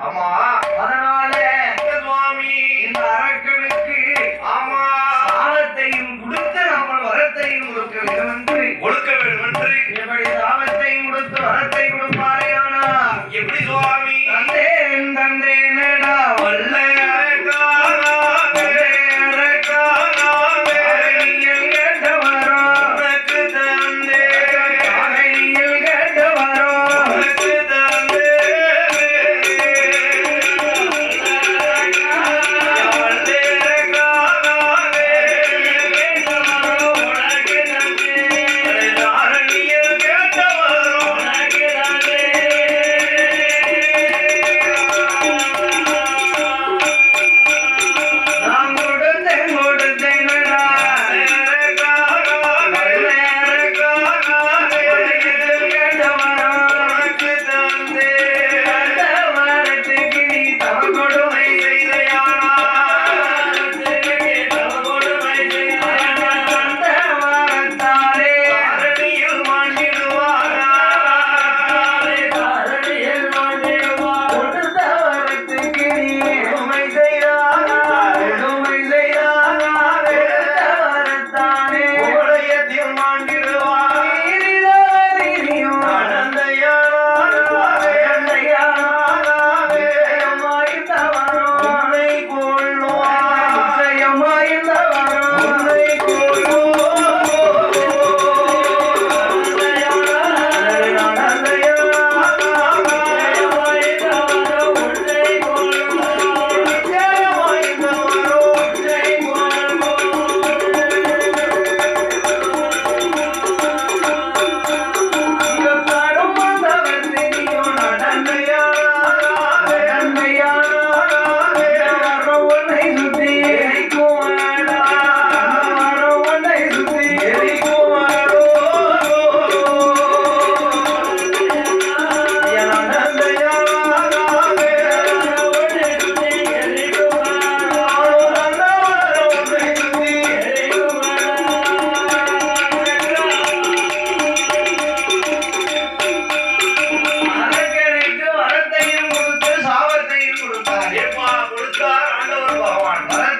ஆமா. அதனால சுவாமி இந்த அரக்கனுக்கு ஆமா. சாபத்தையும் கொடுத்து நாமல் வரத்தையும் கொடுக்க வேண்டும் என்று கொடுக்க வேண்டும் என்று இப்படி சாபத்தையும் கொடுத்து வரத்தை Bye.